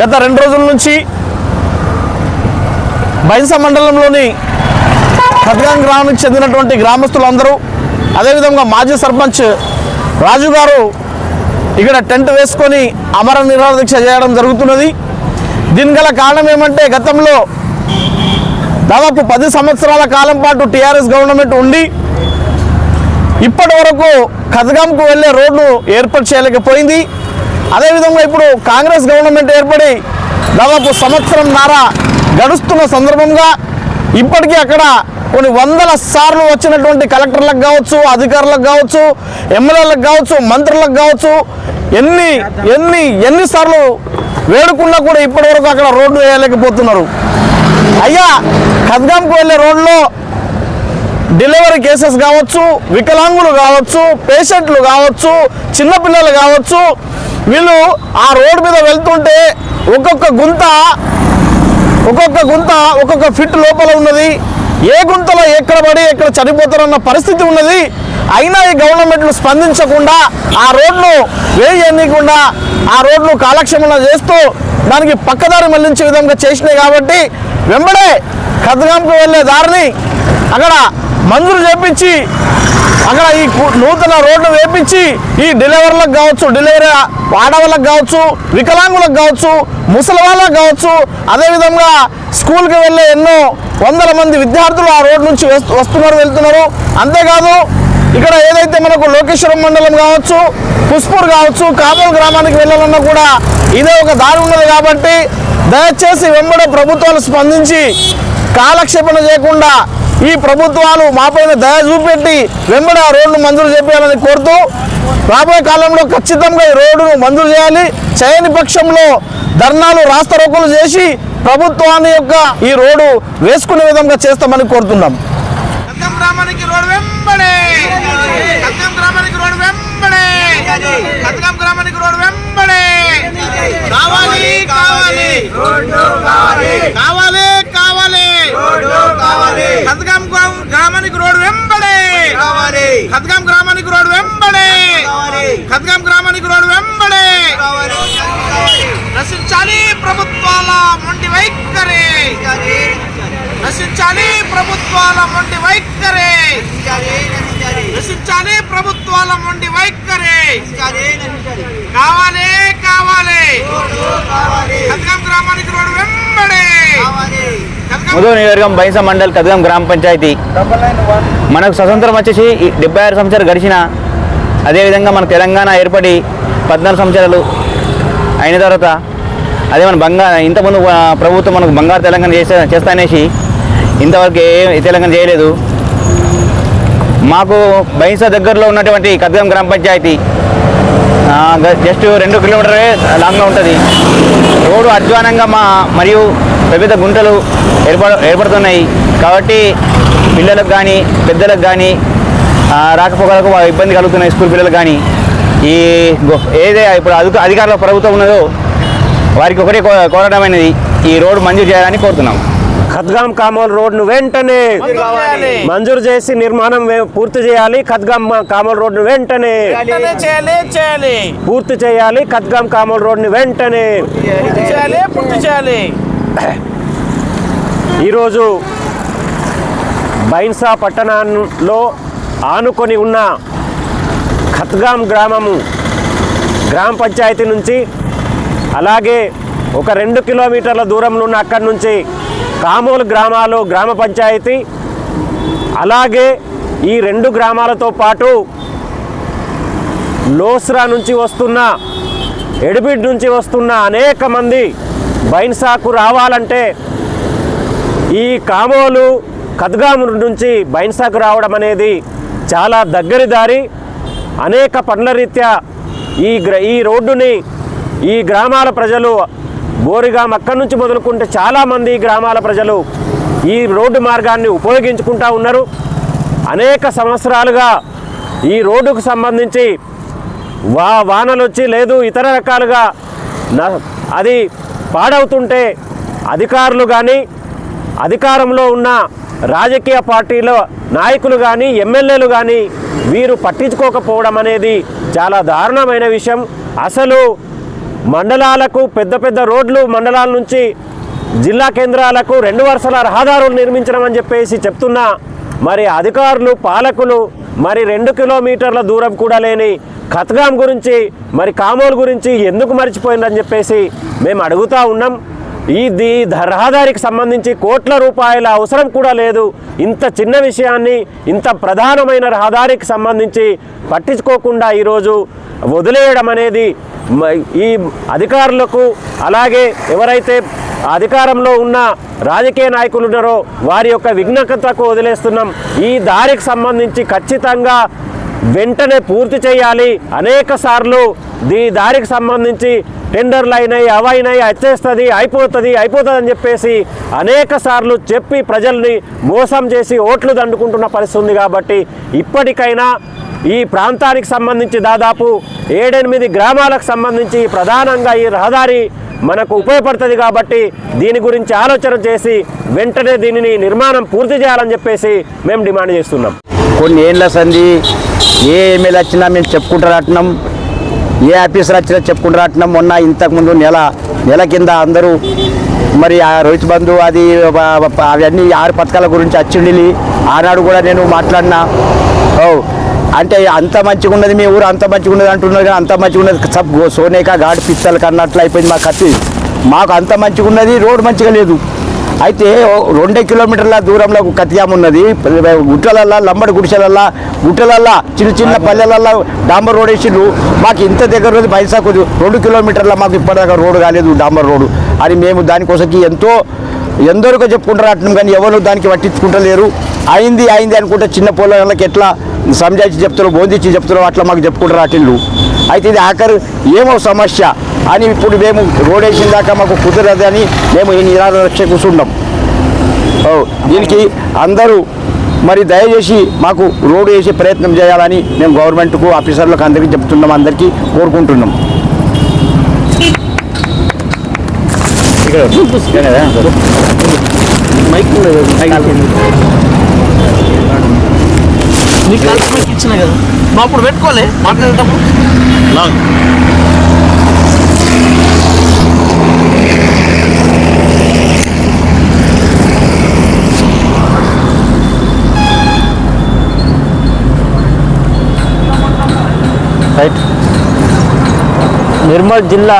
గత రెండు రోజుల నుంచి బైన్స మండలంలోని ఖద్గాం గ్రామానికి చెందినటువంటి గ్రామస్తులందరూ అదేవిధంగా మాజీ సర్పంచ్ రాజు గారు ఇక్కడ టెంట్ వేసుకొని అమర నిరాదీక్ష చేయడం జరుగుతున్నది. దీని గల కారణం ఏమంటే గతంలో దాదాపు పది సంవత్సరాల కాలం పాటు టీఆర్ఎస్ గవర్నమెంట్ ఉండి ఇప్పటి వరకు ఖద్గాంకు వెళ్ళే రోడ్డు ఏర్పాటు చేయలేకపోయింది. అదేవిధంగా ఇప్పుడు కాంగ్రెస్ గవర్నమెంట్ ఏర్పడి దాదాపు సంవత్సరం నార గడుస్తున్న సందర్భంగా ఇప్పటికీ అక్కడ కొన్ని వందల సార్లు వచ్చినటువంటి కలెక్టర్లకు కావచ్చు అధికారులకు కావచ్చు ఎమ్మెల్యేలకు కావచ్చు మంత్రులకు కావచ్చు ఎన్ని ఎన్ని ఎన్నిసార్లు వేడుకున్నా కూడా ఇప్పటివరకు అక్కడ రోడ్డు వేయలేకపోతున్నారు. అయ్యా ఖద్గాంకు వెళ్ళే రోడ్లో డెలివరీ కేసెస్ కావచ్చు వికలాంగులు కావచ్చు పేషెంట్లు కావచ్చు చిన్నపిల్లలు కావచ్చు వీళ్ళు ఆ రోడ్డు మీద వెళ్తుంటే ఒక్కొక్క గుంత ఒక్కొక్క గుంత ఒక్కొక్క ఫిట్ లోపల ఉన్నది. ఏ గుంతలో ఎక్కడ పడి ఎక్కడ చనిపోతారన్న పరిస్థితి ఉన్నది. అయినా ఈ గవర్నమెంట్లు స్పందించకుండా ఆ రోడ్ను వేయనీయకుండా ఆ రోడ్ను కాలక్షేమంగా చేస్తూ దానికి పక్కదారి మళ్ళించే విధంగా చేసినాయి కాబట్టి వెంబడే ఖద్గాంకు వెళ్ళే దారిని అక్కడ మంజూరు చేపించి అక్కడ ఈ నూతన రోడ్డు వేపించి ఈ డెలివరీలకు కావచ్చు డెలివరీ ఆడవాళ్ళకు కావచ్చు వికలాంగులకు కావచ్చు ముసలి వాళ్ళకు కావచ్చు అదేవిధంగా స్కూల్కి వెళ్ళే ఎన్నో వందల మంది విద్యార్థులు ఆ రోడ్డు నుంచి వస్తున్నారు వెళ్తున్నారు. అంతేకాదు ఇక్కడ ఏదైతే మనకు లోకేశ్వరం మండలం కావచ్చు పుష్పూర్ కావచ్చు కామల్ గ్రామానికి వెళ్ళాలన్నా కూడా ఇదే ఒక దారి ఉన్నది కాబట్టి దయచేసి వెంబడే ప్రభుత్వాలు స్పందించి కాలక్షేపణ చేయకుండా ఈ ప్రభుత్వాలు మాపైన దయ చూపెట్టి వెంబడి ఆ మంజూరు చేయాలని కోరుతూ రాబోయే కాలంలో ఖచ్చితంగా ఈ రోడ్డును మంజూరు చేయాలి. చేయని పక్షంలో ధర్నాలు రాస్తారోకులు చేసి ప్రభుత్వాన్ని యొక్క ఈ రోడ్డు వేసుకునే విధంగా చేస్తామని కోరుతున్నాం. గ్రామానికి వెంబడే! గ్రామానికి వెంబడే! గ్రామానికి వెంబడే! కావాలి! కావాలి కావాలి! కావాలి. కద్దం గ్రామానికి రోడ్ వెంబడే. కద్దం గ్రామానికి రోడ్ వెంబడే. గ్రామానికి రోడ్ వెంబడే. నశించాలి ప్రభుత్వాల మొండి వైఖరి. నశించాలి. ప్రభుత్వాల మొండి వైఖరి. నశించాలి. ప్రభుత్వాల మొండి వైఖరి. కావాలి కావాలి. కదగం గ్రామానికి రోడ్డు ముదో ముదూరు నియోజకవర్గం బైంస మండల్ కదగం గ్రామ పంచాయతీ. మనకు స్వతంత్రం వచ్చేసి డెబ్బై ఆరు సంవత్సరాలు గడిచిన అదేవిధంగా మన తెలంగాణ ఏర్పడి పద్నాలుగు సంవత్సరాలు అయిన తర్వాత అదే మన బంగారు ఇంతకుముందు ప్రభుత్వం మనకు బంగారు తెలంగాణ చేస్తా అనేసి ఇంతవరకు ఏ తెలంగాణ చేయలేదు. మాకు బైంస దగ్గరలో ఉన్నటువంటి కదగం గ్రామ పంచాయతీ జస్ట్ రెండు కిలోమీటరే లాంగ్లో ఉంటుంది. రోడ్డు అధ్వానంగా మా మరియు పెద్ద పెద్ద గుంటలు ఏర్పడ ఏర్పడుతున్నాయి. కాబట్టి పిల్లలకు కానీ పెద్దలకు కానీ రాకపోకలకు ఇబ్బంది కలుగుతున్నాయి స్కూల్ పిల్లలకు కానీ ఈ ఏదే ఇప్పుడు అధిక అధికారుల ప్రభుత్వం ఉన్నదో వారికి ఒకటే కో- కోరడమైనది ఈ రోడ్డు మంజూరు చేయాలని కోరుతున్నాం. ఖద్గాం కామోల్ రోడ్ను వెంటనే. మంజూరు చేసి నిర్మాణం పూర్తి చేయాలి. ఖద్గాం కామోల్ రోడ్ను వెంటనే వెంటనే చేయాలి చేయాలి? పూర్తి చేయాలి. ఖద్గాం కామోల్ రోడ్ని వెంటనే పూర్తి చేయాలి. ఈరోజు బైన్సా పట్టణంలో ఆనుకొని ఉన్న ఖత్గాం గ్రామము గ్రామ పంచాయతీ నుంచి అలాగే ఒక రెండు కిలోమీటర్ల దూరంలో ఉన్న అక్కడి నుంచి కామోలు గ్రామాలు గ్రామ పంచాయతీ అలాగే ఈ రెండు గ్రామాలతో పాటు లోస్రా నుంచి వస్తున్న ఎడిబిడ్ నుంచి వస్తున్న అనేక మంది బైన్సాకు రావాలంటే ఈ కామోలు కద్గాము నుంచి బైన్సాకు రావడం అనేది చాలా దగ్గరి దారి. అనేక పనుల రీత్యా ఈ గ్ర ఈ రోడ్డుని ఈ గ్రామాల ప్రజలు బోరిగాం అక్కడి నుంచి మొదలుకుంటే చాలామంది గ్రామాల ప్రజలు ఈ రోడ్డు మార్గాన్ని ఉపయోగించుకుంటూ ఉన్నారు. అనేక సంవత్సరాలుగా ఈ రోడ్డుకు సంబంధించి వా వానలు వచ్చి లేదు ఇతర రకాలుగా అది పాడవుతుంటే అధికారులు కానీ అధికారంలో ఉన్న రాజకీయ పార్టీల నాయకులు కానీ ఎమ్మెల్యేలు కానీ వీరు పట్టించుకోకపోవడం అనేది చాలా దారుణమైన విషయం. అసలు మండలాలకు పెద్ద పెద్ద రోడ్లు మండలాల నుంచి జిల్లా కేంద్రాలకు రెండు వరుసల రహదారులు నిర్మించడం అని చెప్పేసి చెప్తున్నా. మరి అధికారులు పాలకులు మరి రెండు కిలోమీటర్ల దూరం కూడా లేని కథగాం గురించి మరి కామోల్ గురించి ఎందుకు మర్చిపోయిందని చెప్పేసి మేము అడుగుతా ఉన్నాం. ఇది రహదారికి సంబంధించి కోట్ల రూపాయల అవసరం కూడా లేదు. ఇంత చిన్న విషయాన్ని ఇంత ప్రధానమైన రహదారికి సంబంధించి పట్టించుకోకుండా ఈరోజు వదిలేయడం అనేది ఈ అధికారులకు అలాగే ఎవరైతే అధికారంలో ఉన్న రాజకీయ నాయకులు ఉన్నారో వారి యొక్క విఘ్నతకు వదిలేస్తున్నాం. ఈ దారికి సంబంధించి ఖచ్చితంగా వెంటనే పూర్తి చేయాలి. అనేక సార్లు దీ దారికి సంబంధించి టెండర్లు అయినాయి అవైనాయి వచ్చేస్తుంది అయిపోతుంది అయిపోతుంది అని చెప్పేసి అనేక సార్లు చెప్పి ప్రజల్ని మోసం చేసి ఓట్లు దండుకుంటున్న పరిస్థితి ఉంది కాబట్టి ఇప్పటికైనా ఈ ప్రాంతానికి సంబంధించి దాదాపు ఏడెనిమిది గ్రామాలకు సంబంధించి ప్రధానంగా ఈ రహదారి మనకు ఉపయోగపడుతుంది కాబట్టి దీని గురించి ఆలోచన చేసి వెంటనే దీనిని నిర్మాణం పూర్తి చేయాలని చెప్పేసి మేము డిమాండ్ చేస్తున్నాం. కొన్ని ఏళ్ళ సంది ఏ ఎమ్మెల్యే వచ్చినా మేము చెప్పుకుంటూ రాటినాం ఏ ఆఫీసర్ వచ్చినా చెప్పుకుంటూ రాటినాం. మొన్న ఇంతకుముందు నెల నెల కింద అందరూ మరి ఆ రోహిత్ బంధు అది అవన్నీ ఆరు పథకాల గురించి వచ్చిండి ఆనాడు కూడా నేను మాట్లాడినా. ఓ అంటే అంత మంచిగా ఉన్నది మీ ఊరు అంత మంచిగా ఉన్నది అంటున్నారు కానీ అంత మంచిగా ఉన్నది సబ్ సోనేక గాడి పిచ్చలకి అన్నట్లు అయిపోయింది మా కత్తి. మాకు అంత మంచిగా ఉన్నది రోడ్డు మంచిగా లేదు. అయితే రెండే కిలోమీటర్ల దూరంలో కత్తియామ ఉన్నది. గుట్టలల్లా లంబడి గుడిసెలల్లా గుట్టలల్లా చిన్న చిన్న పల్లెలల్లా డాంబర్ రోడ్ వేసిండ్రు. మాకు ఇంత దగ్గర ఉంది బైసాకు రెండు కిలోమీటర్ల మాకు ఇప్పటిదాకా రోడ్డు కాలేదు డాంబర్ రోడ్డు అని మేము దానికోసంకి ఎంతో ఎందరికో చెప్పుకుంటారు అట్నం కానీ ఎవరు దానికి పట్టించుకుంటలేరు. అయింది అయింది అనుకుంటే చిన్న పొలాలకి ఎట్లా సంజాయించి చెప్తారో బోధించి చెప్తారో అట్లా మాకు చెప్పుకుంటారు అటిల్లు అయితే ఇది ఆఖరు ఏమో సమస్య అని ఇప్పుడు మేము రోడ్ వేసిన దాకా మాకు కుదరదు అని మేము ఈ కూర్చుంటాం ఓ, దీనికి అందరూ మరి దయచేసి మాకు రోడ్డు వేసే ప్రయత్నం చేయాలని మేము గవర్నమెంట్కు ఆఫీసర్లకు అందరికీ చెప్తున్నాం అందరికీ కోరుకుంటున్నాం. నీకు ఇచ్చిన కదా. మా అప్పుడు పెట్టుకోలే మాట్లాడేటప్పుడు. లాగ్. రైట్ నిర్మల్ జిల్లా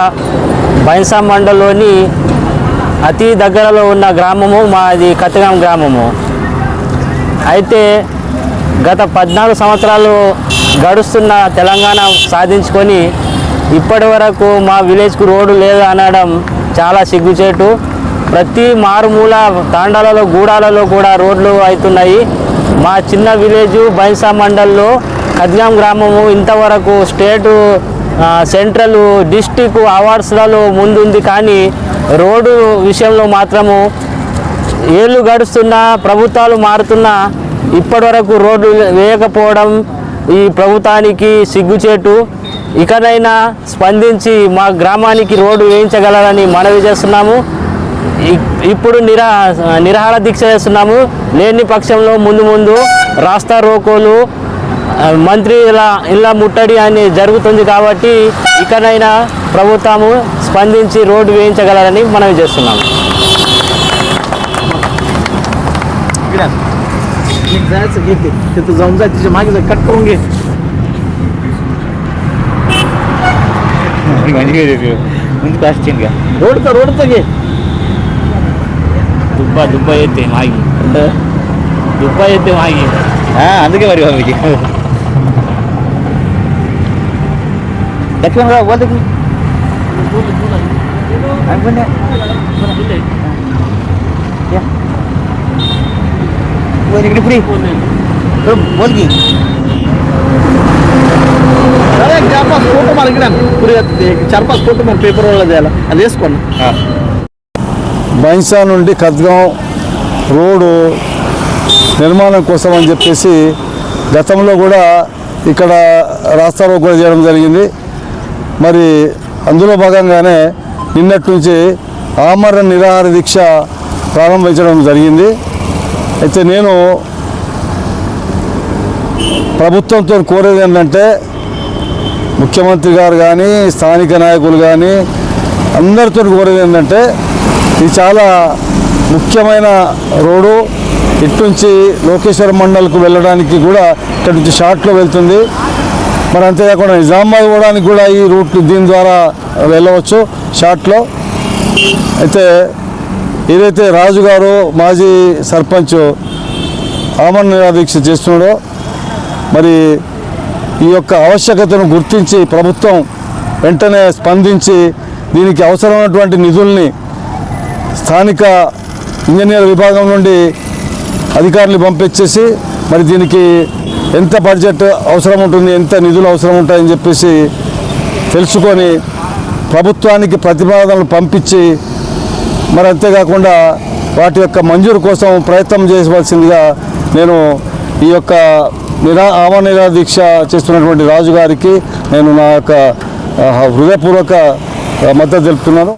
బైన్సా మండలంలోని అతి దగ్గరలో ఉన్న గ్రామము మాది కత్తగాం గ్రామము. అయితే గత పద్నాలుగు సంవత్సరాలు గడుస్తున్న తెలంగాణ సాధించుకొని ఇప్పటి వరకు మా విలేజ్కు రోడ్డు లేదు అనడం చాలా సిగ్గుచేటు. ప్రతి మారుమూల తాండాలలో గూడాలలో కూడా రోడ్లు అవుతున్నాయి. మా చిన్న విలేజు బైన్సా మండల్లో కద్గాం గ్రామము ఇంతవరకు స్టేటు సెంట్రల్ డిస్టిక్ అవార్డ్స్లలో ముందుంది కానీ రోడ్డు విషయంలో మాత్రము ఏళ్ళు గడుస్తున్నా ప్రభుత్వాలు మారుతున్నా ఇప్పటివరకు రోడ్లు వేయకపోవడం ఈ ప్రభుత్వానికి సిగ్గుచేటు. ఇకనైనా స్పందించి మా గ్రామానికి రోడ్డు వేయించగలరని మనవి చేస్తున్నాము. ఇ- ఇప్పుడు నిరా నిరాహార దీక్ష చేస్తున్నాము. లేని పక్షంలో ముందు ముందు రాస్తా రోకోలు మంత్రి ఇలా ఇలా ముట్టడి అని జరుగుతుంది కాబట్టి ఇకనైనా ప్రభుత్వము స్పందించి రోడ్డు వేయించగలరని మనవి చేస్తున్నాము. मी जायचं घे ते तू जाऊन जाय तिच्या मागे जाय कट करून घे म्हणजे क्वेश्चन घ्या रोडचं रोडचं घे ದುಬ್ಬ ದುಬ್ಬ ಐತೆ ಮಾಗಿ ದುಬ್ಬ ಐತೆ ಮಾಗಿ ಹಾ ಅದಕ್ಕೆ ಬರಿ ಅವರಿಗೆ ದಕ್ಷಿಣ ಹೋಗ್ಬೇಕು ಬಂದೆ అనుకుంటే ఇప్పుడు बोल की अरे एक चार पाच फोटो मला इकडे आण. पुढे एक चार पाच फोटो मला पेपरवाला द्यायला అది వేసుకోండి బైన్సా నుండి కద్గాం రోడ్డు నిర్మాణం కోసం అని చెప్పేసి గతంలో కూడా ఇక్కడ రాస్తారో కూడా చేయడం జరిగింది మరి అందులో భాగంగానే నిన్నటి నుంచి ఆమరణ నిరాహార దీక్ష ప్రారంభించడం జరిగింది అయితే నేను ప్రభుత్వంతో కోరేది ఏంటంటే ముఖ్యమంత్రి గారు కానీ స్థానిక నాయకులు కానీ అందరితో కోరేది ఏంటంటే ఇది చాలా ముఖ్యమైన రోడ్డు. ఇటు నుంచి లోకేశ్వర మండల్కు వెళ్ళడానికి కూడా ఇక్కడ నుంచి షార్ట్లో వెళ్తుంది. మరి అంతేకాకుండా నిజామాబాద్ పోవడానికి కూడా ఈ రూట్ దీని ద్వారా వెళ్ళవచ్చు షార్ట్లో అయితే ఏదైతే రాజుగారు మాజీ సర్పంచ్ ఆమరణ నిరాదీక్ష చేస్తున్నాడో మరి ఈ యొక్క ఆవశ్యకతను గుర్తించి ప్రభుత్వం వెంటనే స్పందించి దీనికి అవసరమైనటువంటి నిధుల్ని స్థానిక ఇంజనీర్ విభాగం నుండి అధికారులు పంపించేసి మరి దీనికి ఎంత బడ్జెట్ అవసరం ఉంటుంది ఎంత నిధులు అవసరం ఉంటాయని చెప్పేసి తెలుసుకొని ప్రభుత్వానికి ప్రతిపాదనలు పంపించి మరి అంతేకాకుండా వాటి యొక్క మంజూరు కోసం ప్రయత్నం చేయవలసిందిగా నేను ఈ యొక్క నిరా ఆమనిరా నిరా దీక్ష చేస్తున్నటువంటి రాజుగారికి నేను నా యొక్క హృదయపూర్వక మద్దతు తెలుపుతున్నాను.